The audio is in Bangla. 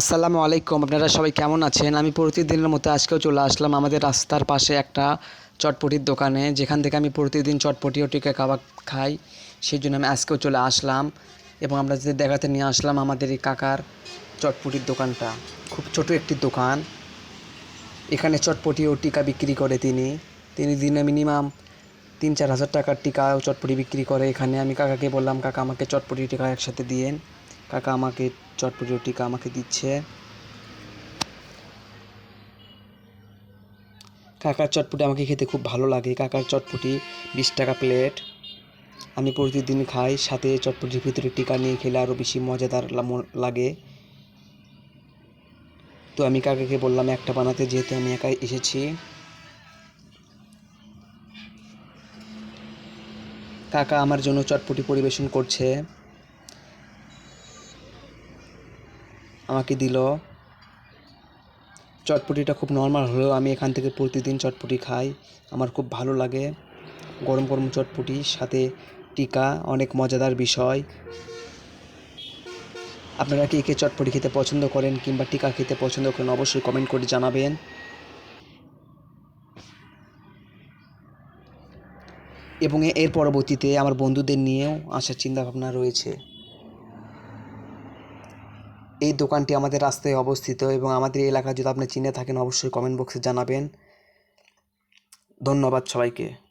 আসসালামু আলাইকুম, আপনারা সবাই কেমন আছেন? আমি প্রতিদিনের মতো আজকেও চলে আসলাম আমাদের রাস্তার পাশে একটা চটপটির দোকানে। যেখান থেকে আমি প্রতিদিন চটপটি ও টিকা কাবাব খাই, সেই জন্য আমি আজকেও চলে আসলাম এবং আমরা যে দেখাতে নিয়ে আসলাম আমাদের এই কাকার চটপটির দোকানটা। খুব ছোট একটি দোকান। এখানে চটপটি ও টিকা বিক্রি করে তিনি। তিনি দিনে মিনিমাম তিন চার হাজার টাকার টিকা ও চটপটি বিক্রি করে। এখানে আমি কাকাকে বললাম, কাকা, আমাকে চটপটি টিকা একসাথে দিয়েন। কাকা আমাকে চটপটি টিকা আমাকে দিচ্ছে। কাকার চটপটি আমাকে খেতে খুব ভালো লাগে। কাকার চটপটি বিশ টাকা প্লেট আমি প্রতিদিন খাই, সাথে চটপটির ভিতরে টিকা নিয়ে খেলে আরও বেশি মজাদার লাগে। তো আমি কাকাকে বললাম, একটা বানাতে যেহেতু আমি একাই এসেছি। কাকা আমার জন্য চটপটি পরিবেশন করছে। আমাকে দিল। চটপটিটা খুব নর্মাল হলেও আমি এখান থেকে প্রতিদিন চটপটি খাই। আমার খুব ভালো লাগে। গরম গরম চটপটি, সাথে টিকা, অনেক মজাদার বিষয়। আপনারা কে কে চটপটি খেতে পছন্দ করেন কিংবা টিকা খেতে পছন্দ করেন অবশ্যই কমেন্ট করে জানাবেন। এবং এর পরবর্তীতে আমার বন্ধুদের নিয়েও আসার চিন্তাভাবনা রয়েছে। এই দোকানটি আমাদের রাস্তায় অবস্থিত এবং আমাদের এলাকা যদি আপনি চিনে থাকেন, অবশ্যই কমেন্ট বক্সে জানাবেন। ধন্যবাদ সবাইকে।